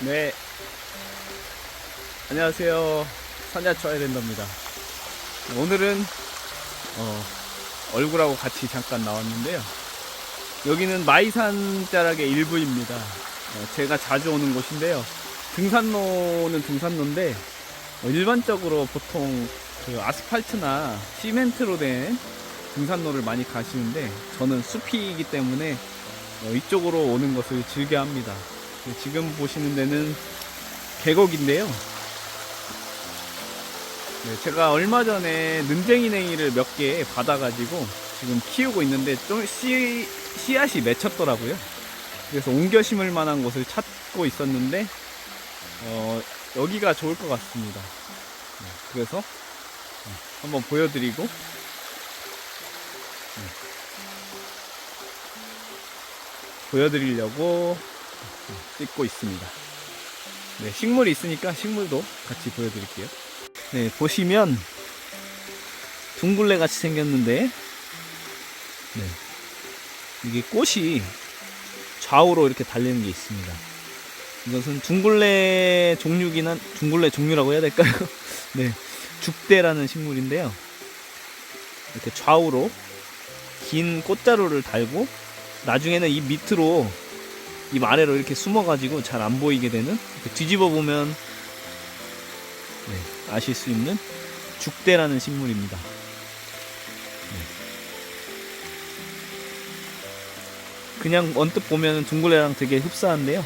네. 안녕하세요. 산야초아야 된답니다. 오늘은 어, 얼굴하고 같이 잠깐 나왔는데요. 여기는 마이산 자락의 일부입니다. 어, 제가 자주 오는 곳인데요. 등산로는 등산로인데 어, 일반적으로 보통 그 아스팔트나 시멘트로 된 등산로를 많이 가시는데 저는 숲이기 때문에 어, 이쪽으로 오는 것을 즐겨 합니다. 네, 지금 보시는 데는 계곡인데요. 네, 제가 얼마 전에 눈쟁이 냉이를 몇 개 받아가지고 지금 키우고 있는데 좀 씨, 씨앗이 맺혔더라고요. 그래서 옮겨 심을 만한 곳을 찾고 있었는데 어, 여기가 좋을 것 같습니다. 네, 그래서 네, 한번 보여드리고 네. 보여드리려고 찍고 있습니다. 네, 식물이 있으니까 식물도 같이 보여드릴게요. 네, 보시면 둥글레 같이 생겼는데, 네, 이게 꽃이 좌우로 이렇게 달리는 게 있습니다. 이것은 둥글레 종류긴 한, 둥글레 종류라고 해야 될까요? 네, 죽대라는 식물인데요. 이렇게 좌우로 긴 꽃자루를 달고, 나중에는 이 밑으로 이 아래로 이렇게 숨어가지고 잘 안 보이게 되는 뒤집어 보면 네, 아실 수 있는 죽대라는 식물입니다. 네. 그냥 언뜻 보면 둥글레랑 되게 흡사한데요.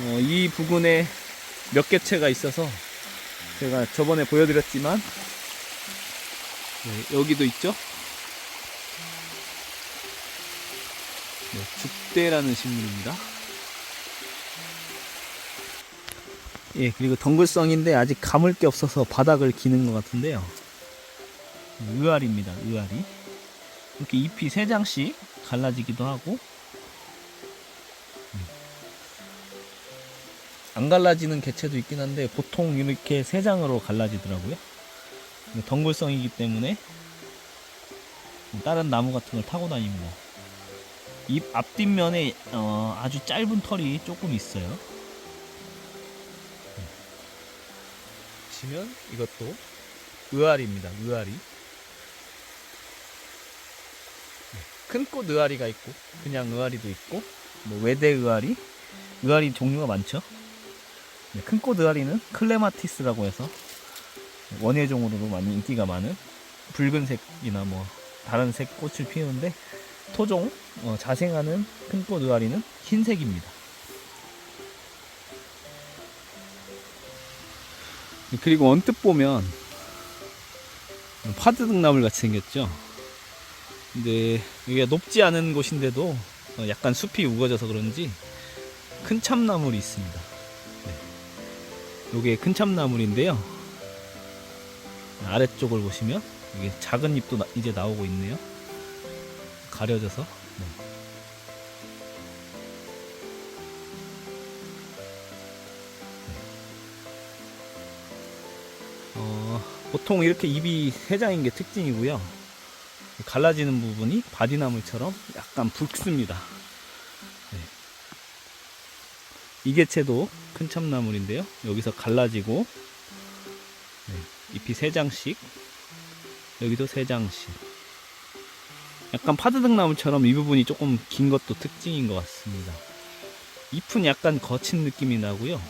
어, 이 부근에 몇 개체가 있어서 제가 저번에 보여드렸지만 네, 여기도 있죠. 네, 죽대라는 식물입니다. 예, 그리고 덩굴성인데 아직 감을 게 없어서 바닥을 기는 것 같은데요. 의아리입니다, 의아리. 이렇게 잎이 세 장씩 갈라지기도 하고, 음. 안 갈라지는 개체도 있긴 한데, 보통 이렇게 세 장으로 갈라지더라고요. 덩굴성이기 때문에, 다른 나무 같은 걸 타고 다닙니다. 잎 앞뒷면에 어, 아주 짧은 털이 조금 있어요. 보시면 이것도 의아리입니다. 의아리. 큰꽃 의아리가 있고 그냥 의아리도 있고 뭐 외대 의아리, 의아리 종류가 많죠. 네, 큰꽃 의아리는 클레마티스라고 해서 원예종으로도 많이 인기가 많은 붉은색이나 뭐 다른 색 꽃을 피우는데 토종 어, 자생하는 큰꽃 의아리는 흰색입니다. 그리고 언뜻 보면 파드 등나물 같이 생겼죠. 근데 이게 높지 않은 곳인데도 어, 약간 숲이 우거져서 그런지 큰 참나물이 있습니다. 네. 이게 큰 참나물인데요. 아래쪽을 보시면 이게 작은 잎도 나- 이제 나오고 있네요. 가려져서 네. 어, 보통 이렇게 잎이 세 장인 게 특징이고요. 갈라지는 부분이 바디나물처럼 약간 붉습니다. 네. 이 개체도 큰 참나물인데요. 여기서 갈라지고 네, 잎이 세 장씩 여기도 세 장씩 약간 파드등나무처럼 이 부분이 조금 긴 것도 특징인 것 같습니다. 잎은 약간 거친 느낌이 나고요.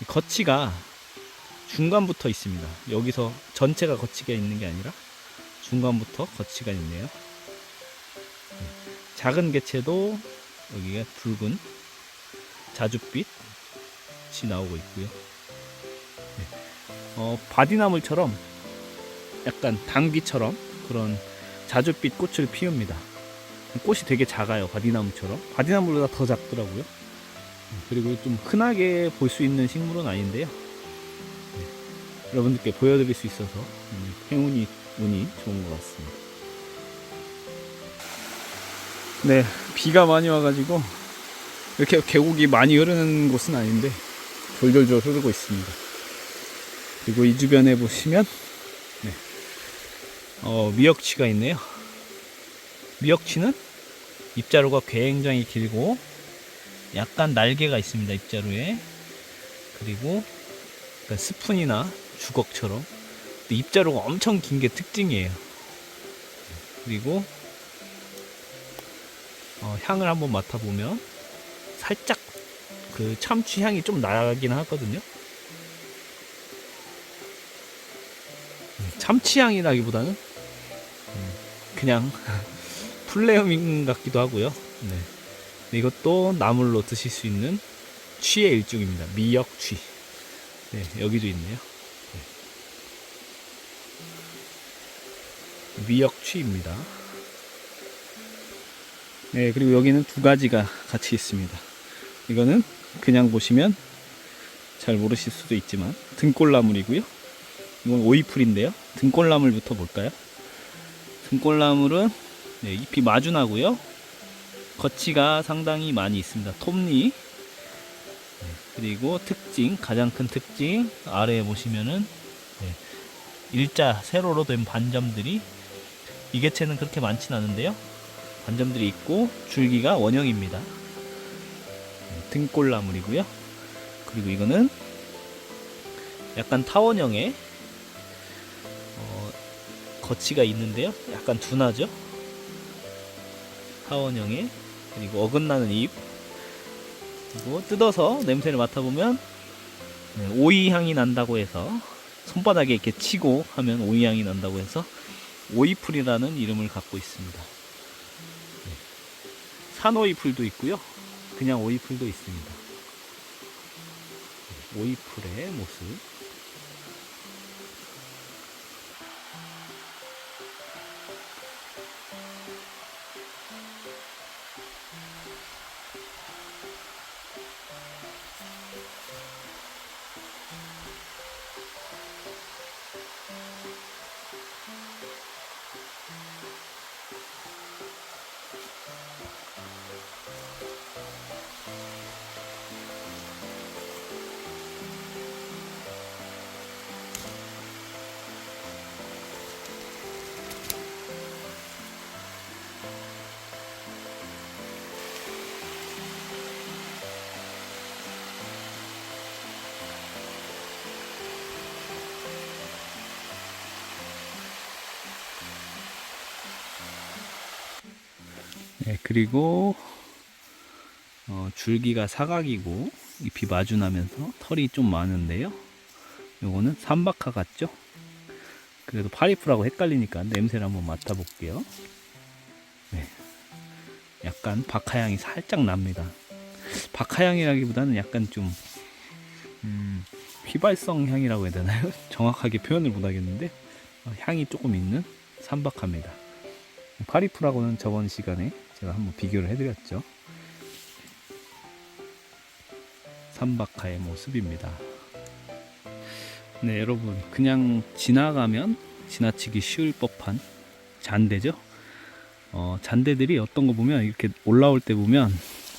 이 거치가 중간부터 있습니다. 여기서 전체가 거치가 있는 게 아니라 중간부터 거치가 있네요. 네. 작은 개체도 여기가 붉은 자줏빛이 나오고 있고요. 네. 어, 바디나물처럼 약간 당귀처럼 그런 자줏빛 꽃을 피웁니다. 꽃이 되게 작아요. 바디나무처럼. 바디나무보다 더 작더라고요. 그리고 좀 흔하게 볼 수 있는 식물은 아닌데요. 네. 여러분들께 보여드릴 수 있어서 음, 행운이 운이 좋은 것 같습니다. 네, 비가 많이 와가지고 이렇게 계곡이 많이 흐르는 곳은 아닌데 졸졸졸 흐르고 있습니다. 그리고 이 주변에 보시면 네, 어, 미역치가 있네요. 미역치는 잎자루가 굉장히 길고 약간 날개가 있습니다. 입자루에. 그리고 그러니까 스푼이나 주걱처럼 입자루가 엄청 긴 게 특징이에요. 그리고 어, 향을 한번 맡아보면 살짝 그 참치 향이 좀 나긴 하거든요. 음, 참치 향이라기보다는 음, 그냥 플레어밍 같기도 하고요. 네. 이것도 나물로 드실 수 있는 취의 일종입니다. 미역취. 네, 여기도 있네요. 네. 미역취입니다. 네, 그리고 여기는 두 가지가 같이 있습니다. 이거는 그냥 보시면 잘 모르실 수도 있지만 등골나물이고요. 이건 오이풀인데요. 등골나물부터 볼까요? 등골나물은 네, 잎이 마주나고요. 거치가 상당히 많이 있습니다. 톱니 네, 그리고 특징 가장 큰 특징 아래에 보시면은 네, 일자 세로로 된 반점들이 이개체는 그렇게 많진 않은데요. 반점들이 있고 줄기가 원형입니다. 네, 등골나물이고요. 그리고 이거는 약간 타원형의 어, 거치가 있는데요. 약간 둔하죠. 타원형의 그리고 어긋나는 잎 그리고 뜯어서 냄새를 맡아보면 네, 오이 향이 난다고 해서 손바닥에 이렇게 치고 하면 오이 향이 난다고 해서 오이풀이라는 이름을 갖고 있습니다. 네. 산오이풀도 있고요. 그냥 오이풀도 있습니다. 네, 오이풀의 모습. 네, 그리고 어, 줄기가 사각이고 잎이 마주나면서 털이 좀 많은데요. 요거는 삼박하 같죠? 그래도 파리프라고 헷갈리니까 냄새를 한번 맡아볼게요. 네. 약간 박하향이 살짝 납니다. 박하향이라기보다는 약간 좀 음, 휘발성 향이라고 해야 되나요? 정확하게 표현을 못하겠는데 어, 향이 조금 있는 삼박하입니다. 파리프라고는 저번 시간에 제가 한번 비교를 해드렸죠. 삼박하의 모습입니다. 네, 여러분 그냥 지나가면 지나치기 쉬울 법한 잔대죠. 어, 잔대들이 어떤 거 보면 이렇게 올라올 때 보면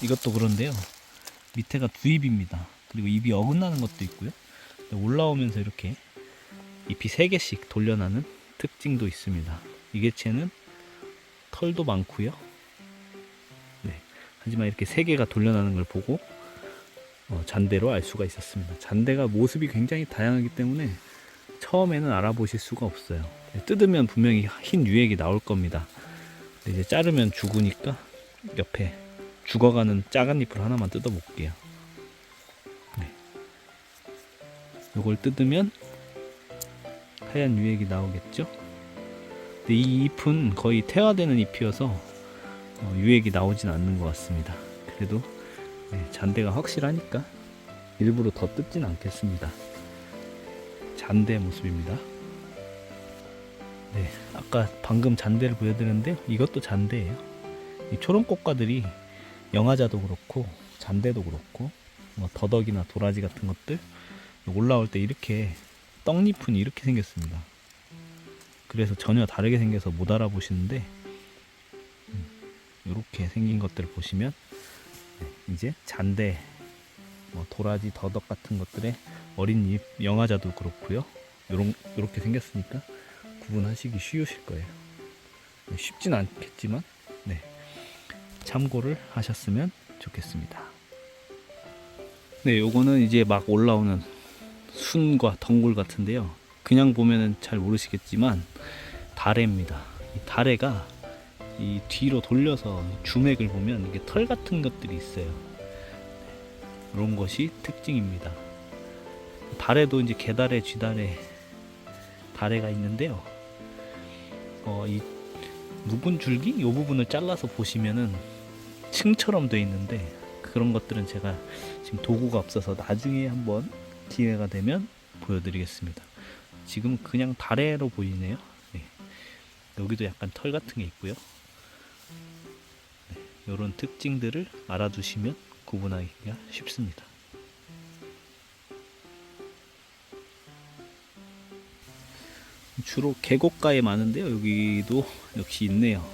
이것도 그런데요. 밑에가 두 입입니다. 그리고 입이 어긋나는 것도 있고요. 올라오면서 이렇게 잎이 세 개씩 돌려나는 특징도 있습니다. 이 개체는 털도 많고요. 네. 하지만 이렇게 세 개가 돌려나는 걸 보고 어, 잔대로 알 수가 있었습니다. 잔대가 모습이 굉장히 다양하기 때문에 처음에는 알아보실 수가 없어요. 네, 뜯으면 분명히 흰 유액이 나올 겁니다. 이제 자르면 죽으니까 옆에 죽어가는 작은 잎을 하나만 뜯어 볼게요. 네. 이걸 뜯으면 하얀 유액이 나오겠죠? 근데 이 잎은 거의 태화되는 잎이어서 어, 유액이 나오진 않는 것 같습니다. 그래도 네, 잔대가 확실하니까 일부러 더 뜯진 않겠습니다. 잔대 모습입니다. 네, 아까 방금 잔대를 보여드렸는데 이것도 잔대예요. 이 초롱꽃가들이 영화자도 그렇고 잔대도 그렇고 뭐 더덕이나 도라지 같은 것들 올라올 때 이렇게 떡잎은 이렇게 생겼습니다. 그래서 전혀 다르게 생겨서 못 알아보시는데 이렇게 생긴 것들을 보시면 네, 이제 잔대, 뭐 도라지, 더덕 같은 것들의 어린 잎, 영화자도 그렇고요. 요런 이렇게 생겼으니까 구분하시기 쉬우실 거예요. 네, 쉽진 않겠지만 네, 참고를 하셨으면 좋겠습니다. 네, 요거는 이제 막 올라오는 순과 덩굴 같은데요. 그냥 보면은 잘 모르시겠지만 다래입니다. 이 다래가 이 뒤로 돌려서 주맥을 보면 이게 털 같은 것들이 있어요. 이런 것이 특징입니다. 달에도 이제 개달에 쥐달에 달에가 있는데요. 어, 이 묵은 줄기 이 부분을 잘라서 보시면은 층처럼 돼 있는데 그런 것들은 제가 지금 도구가 없어서 나중에 한번 기회가 되면 보여드리겠습니다. 지금 그냥 다래로 보이네요. 네. 여기도 약간 털 같은 게 있고요. 이런 특징들을 알아두시면 구분하기가 쉽습니다. 주로 계곡가에 많은데요. 여기도 역시 있네요.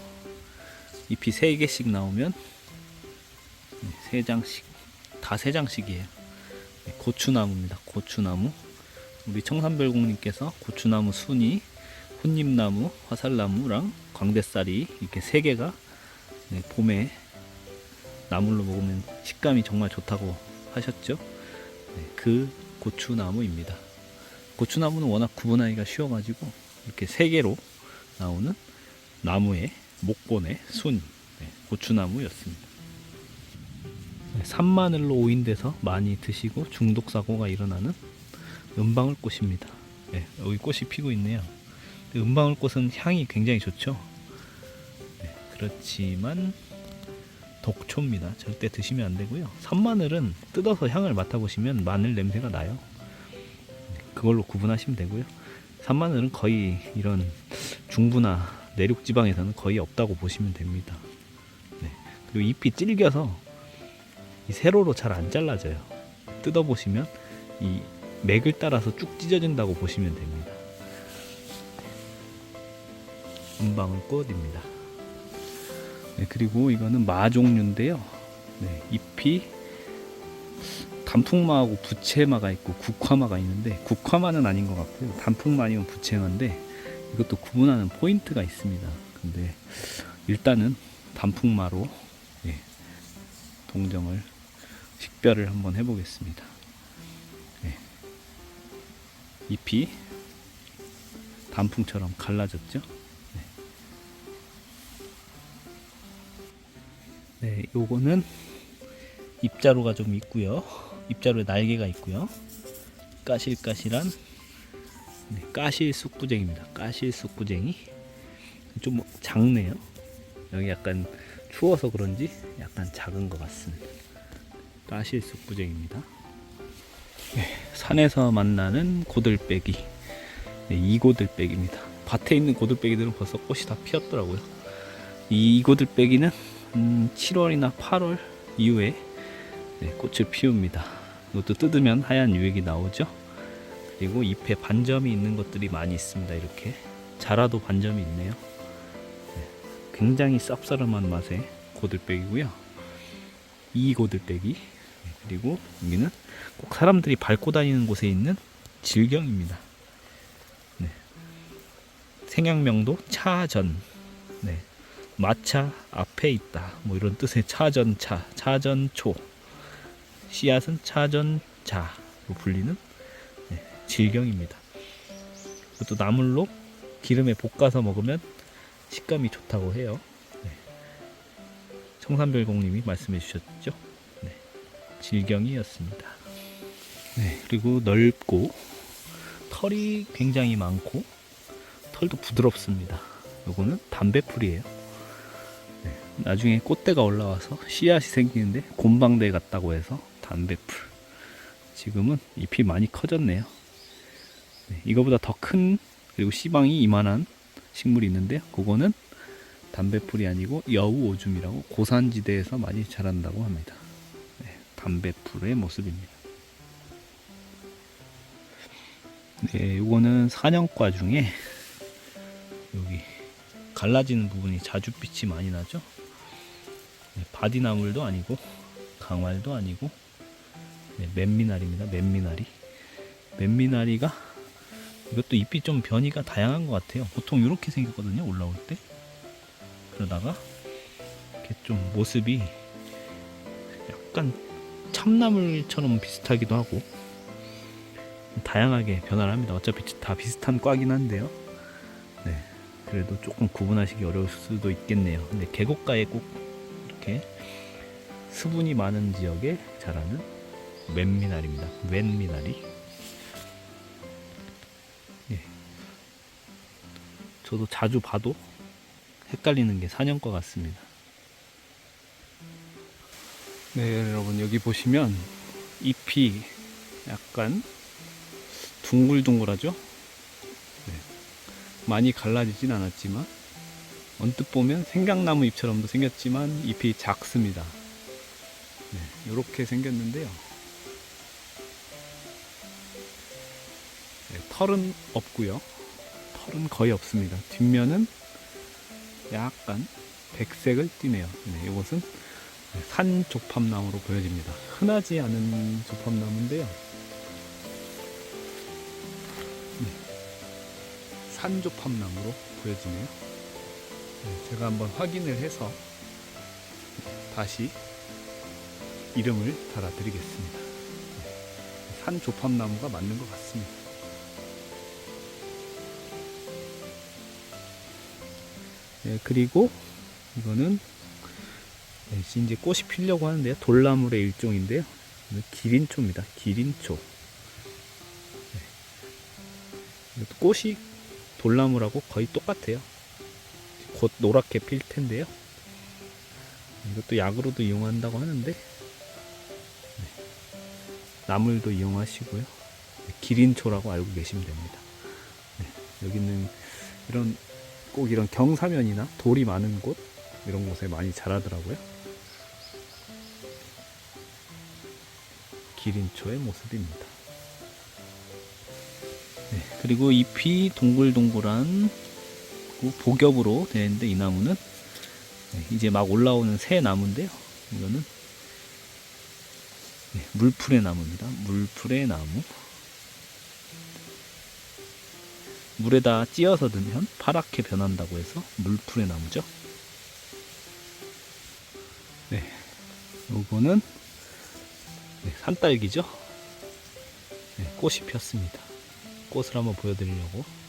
잎이 3개씩 나오면 3장씩 다 3장씩이에요. 고추나무입니다. 고추나무. 우리 청산별공님께서 고추나무 순이, 혼잎나무, 화살나무랑 광대살이 이렇게 3개가 봄에 나물로 먹으면 식감이 정말 좋다고 하셨죠. 네, 그 고추나무입니다. 고추나무는 워낙 구분하기가 쉬워가지고 이렇게 세 개로 나오는 나무의 목본의 순 네, 고추나무였습니다. 네, 산마늘로 오인돼서 많이 드시고 중독 사고가 일어나는 은방울꽃입니다. 네, 여기 꽃이 피고 있네요. 은방울꽃은 향이 굉장히 좋죠. 네, 그렇지만 독초입니다. 절대 드시면 안 되고요. 산마늘은 뜯어서 향을 맡아보시면 마늘 냄새가 나요. 그걸로 구분하시면 되고요. 산마늘은 거의 이런 중부나 내륙 지방에서는 거의 없다고 보시면 됩니다. 네. 그리고 잎이 질겨서 이 세로로 잘 안 잘라져요. 뜯어보시면 이 맥을 따라서 쭉 찢어진다고 보시면 됩니다. 은방울 꽃입니다. 네, 그리고 이거는 마 종류인데요. 네, 잎이 단풍마하고 부채마가 있고 국화마가 있는데 국화마는 아닌 것 같고요. 단풍마 아니면 부채마인데 이것도 구분하는 포인트가 있습니다. 근데 일단은 단풍마로 예, 동정을 식별을 한번 해보겠습니다. 예, 잎이 단풍처럼 갈라졌죠. 네, 요거는 입자루가 좀 있고요. 입자루에 날개가 있고요. 까실까실한 네, 까실 쑥부쟁입니다. 까실 쑥부쟁이 좀 작네요. 여기 약간 추워서 그런지 약간 작은 것 같습니다. 까실 쑥부쟁입니다. 네, 산에서 만나는 고들빼기 네, 이고들빼기입니다. 밭에 있는 고들빼기들은 벌써 꽃이 다 피었더라고요. 이 이고들빼기는 음, 7월이나 8월 이후에 네, 꽃을 피웁니다. 이것도 뜯으면 하얀 유액이 나오죠. 그리고 잎에 반점이 있는 것들이 많이 있습니다. 이렇게 자라도 반점이 있네요. 네, 굉장히 쌉싸름한 맛의 고들빼기고요. 이 고들빼기 네, 그리고 여기는 꼭 사람들이 밟고 다니는 곳에 있는 질경입니다. 네. 생양명도 차전. 네. 마차 앞에 있다. 뭐 이런 뜻의 차전차, 차전초. 씨앗은 차전자로 불리는 네, 질경입니다. 이것도 나물로 기름에 볶아서 먹으면 식감이 좋다고 해요. 네. 청산별공님이 말씀해 주셨죠. 네. 질경이었습니다. 네, 그리고 넓고 털이 굉장히 많고 털도 부드럽습니다. 요거는 담배풀이에요. 네, 나중에 꽃대가 올라와서 씨앗이 생기는데 곰방대 같다고 해서 담배풀. 지금은 잎이 많이 커졌네요. 네, 이거보다 더 큰 그리고 씨방이 이만한 식물이 있는데요. 그거는 담배풀이 아니고 여우 오줌이라고 고산지대에서 많이 자란다고 합니다. 네, 담배풀의 모습입니다. 네, 이거는 사냥과 중에 여기 갈라지는 부분이 자줏빛이 많이 나죠. 네, 바디나물도 아니고 강왈도 아니고 네, 맨미나리입니다. 맨미나리. 맨미나리가 이것도 잎이 좀 변이가 다양한 것 같아요. 보통 이렇게 생겼거든요. 올라올 때. 그러다가 이렇게 좀 모습이 약간 참나물처럼 비슷하기도 하고 다양하게 변화를 합니다. 어차피 다 비슷한 과긴 한데요. 네, 그래도 조금 구분하시기 어려울 수도 있겠네요. 근데 계곡가에 꼭 이렇게 수분이 많은 지역에 자라는 웬미나리입니다. 웬미나리. 예. 저도 자주 봐도 헷갈리는 게 사냥과 같습니다. 네, 여러분 여기 보시면 잎이 약간 둥글둥글하죠? 네. 많이 갈라지진 않았지만 언뜻 보면 생강나무 잎처럼도 생겼지만 잎이 작습니다. 네, 이렇게 생겼는데요. 네, 털은 없고요. 털은 거의 없습니다. 뒷면은 약간 백색을 띠네요. 네, 이것은 산 조팝나무로 보여집니다. 흔하지 않은 조팝나무인데요. 네, 산 조팝나무로 보여지네요. 네, 제가 한번 확인을 해서 다시 이름을 달아드리겠습니다. 네, 산 조팝나무가 맞는 것 같습니다. 네, 그리고 이거는 네, 이제 꽃이 피려고 하는데요. 돌나물의 일종인데요. 기린초입니다. 기린초. 꽃이 돌나물하고 거의 똑같아요. 곧 노랗게 필 텐데요. 이것도 약으로도 이용한다고 하는데 네. 나물도 이용하시고요. 네, 기린초라고 알고 계시면 됩니다. 네, 여기는 이런 꼭 이런 경사면이나 돌이 많은 곳 이런 곳에 많이 자라더라고요. 기린초의 모습입니다. 네, 그리고 잎이 동글동글한 그 복엽으로 되어 있는데 이 나무는 네, 이제 막 올라오는 새 나무인데요. 이거는 네, 물풀의 나무입니다. 물풀의 나무. 물에다 찧어서 넣으면 파랗게 변한다고 해서 물풀의 나무죠. 네, 요거는 네, 산딸기죠. 네, 꽃이 폈습니다. 꽃을 한번 보여드리려고.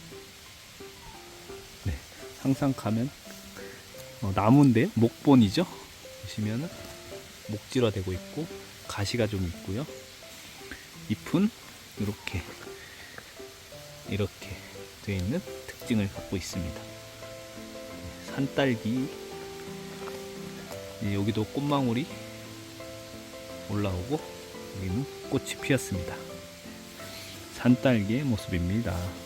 네, 항상 가면 어, 나무인데 목본이죠. 보시면은 목질화 되고 있고 가시가 좀 있고요. 잎은 이렇게 이렇게 되어 있는 특징을 갖고 있습니다. 네, 산딸기 네, 여기도 꽃망울이 올라오고 여기는 꽃이 피었습니다. 산딸기의 모습입니다.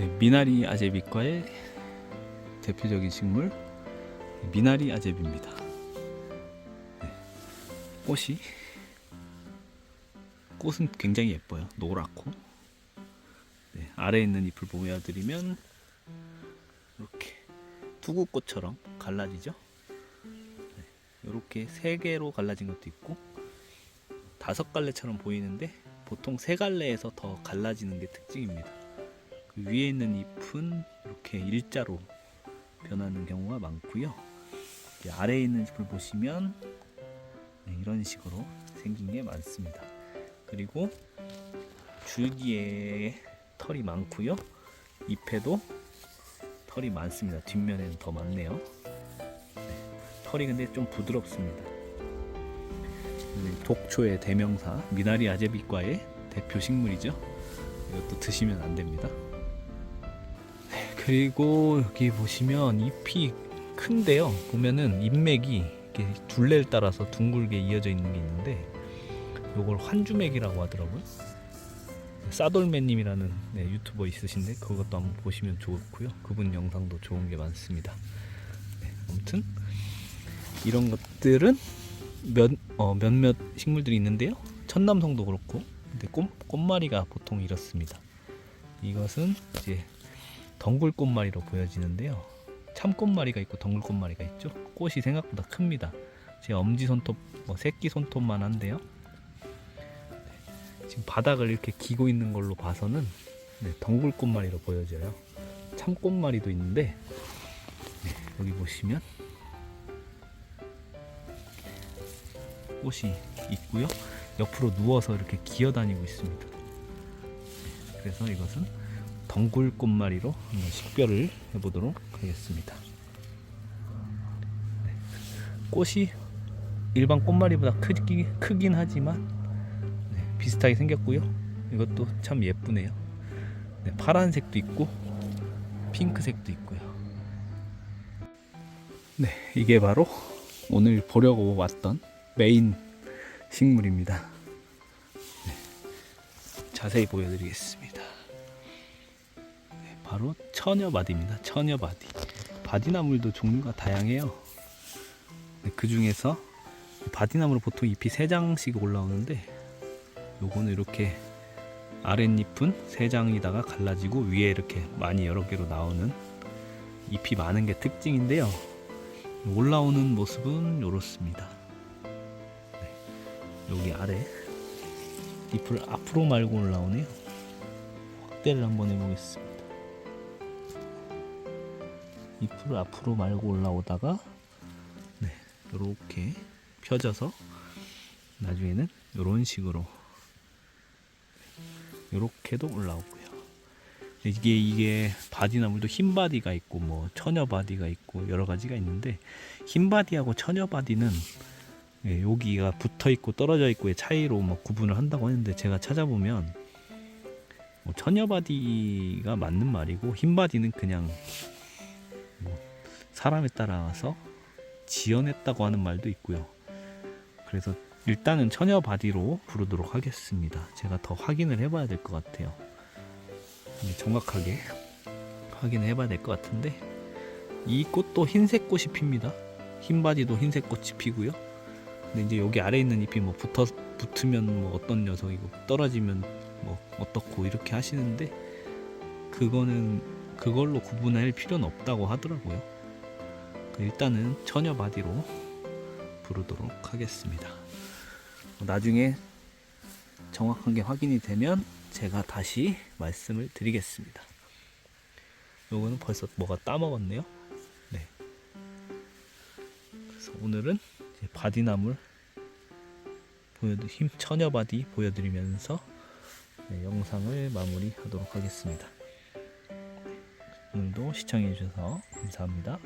네, 미나리 아제비과의 대표적인 식물 미나리 아제비입니다. 네, 꽃이 꽃은 굉장히 예뻐요. 노랗고 네, 아래에 있는 잎을 보여드리면 이렇게 투구꽃처럼 갈라지죠. 이렇게 세 개로 갈라진 것도 있고 다섯 갈래처럼 보이는데 보통 세 갈래에서 더 갈라지는 게 특징입니다. 그 위에 있는 잎은 이렇게 일자로 변하는 경우가 많고요. 아래에 있는 잎을 보시면 네, 이런 식으로 생긴 게 많습니다. 그리고 줄기에 털이 많고요. 잎에도 털이 많습니다. 뒷면에는 더 많네요. 털이 근데 좀 부드럽습니다. 독초의 대명사 미나리 아제비과의 대표 식물이죠. 이것도 드시면 안 됩니다. 네, 그리고 여기 보시면 잎이 큰데요. 보면은 잎맥이 이렇게 둘레를 따라서 둥글게 이어져 있는 게 있는데 이걸 환주맥이라고 하더라고요. 싸돌매님이라는 네, 유튜버 있으신데 그것도 한번 보시면 좋고요. 그분 영상도 좋은 게 많습니다. 네, 아무튼 이런 것들은 몇, 어, 몇몇 식물들이 있는데요. 천남성도 그렇고, 근데 꽃, 꽃마리가 보통 이렇습니다. 이것은 이제 덩굴꽃마리로 보여지는데요. 참꽃마리가 있고 덩굴꽃마리가 있죠. 꽃이 생각보다 큽니다. 제 엄지 손톱, 뭐 새끼 손톱만 한데요. 네, 지금 바닥을 이렇게 기고 있는 걸로 봐서는 네, 덩굴꽃마리로 보여져요. 참꽃마리도 있는데 네, 여기 보시면 꽃이 있고요. 옆으로 누워서 이렇게 기어다니고 있습니다. 그래서 이것은 덩굴 꽃마리로 한번 식별을 해보도록 하겠습니다. 네. 꽃이 일반 꽃마리보다 크기, 크긴 하지만 네, 비슷하게 생겼고요. 이것도 참 예쁘네요. 네, 파란색도 있고 핑크색도 있고요. 네, 이게 바로 오늘 보려고 왔던 메인 식물입니다. 네, 자세히 보여드리겠습니다. 네, 바로 처녀바디입니다. 처녀바디. 바디나물도 종류가 다양해요. 네, 그 중에서 바디나무로 보통 잎이 세 장씩 올라오는데 요거는 이렇게 아랫잎은 세 장이다가 갈라지고 위에 이렇게 많이 여러 개로 나오는 잎이 많은 게 특징인데요. 올라오는 모습은 이렇습니다. 네, 여기 아래 잎을 앞으로 말고 올라오네요. 확대를 한번 해보겠습니다. 잎을 앞으로 말고 올라오다가 네, 이렇게 펴져서 나중에는 이런 식으로 이렇게도 올라오고요. 이게 이게 바디나물도 흰 바디가 있고 뭐 처녀 바디가 있고 여러 가지가 있는데 흰 바디하고 처녀 바디는 예, 여기가 붙어 있고 떨어져 있고의 차이로 뭐 구분을 한다고 했는데 제가 찾아보면 뭐 처녀 바디가 맞는 말이고 흰 바디는 그냥 뭐 사람에 따라서 지어냈다고 하는 말도 있고요. 그래서 일단은 처녀 바디로 부르도록 하겠습니다. 제가 더 확인을 해봐야 될 것 같아요. 정확하게 확인을 해봐야 될 것 같은데 이 꽃도 흰색 꽃이 핍니다. 흰 바디도 흰색 꽃이 피고요. 근데 이제 여기 아래 있는 잎이 뭐 붙어 붙으면 뭐 어떤 녀석이고 떨어지면 뭐 어떻고 이렇게 하시는데 그거는 그걸로 구분할 필요는 없다고 하더라고요. 일단은 처녀 바디로 부르도록 하겠습니다. 나중에 정확한 게 확인이 되면 제가 다시 말씀을 드리겠습니다. 요거는 벌써 뭐가 따먹었네요. 네. 그래서 오늘은 바디나물 보여드 힘 처녀 바디 보여드리면서 네, 영상을 마무리하도록 하겠습니다. 오늘도 시청해 주셔서 감사합니다.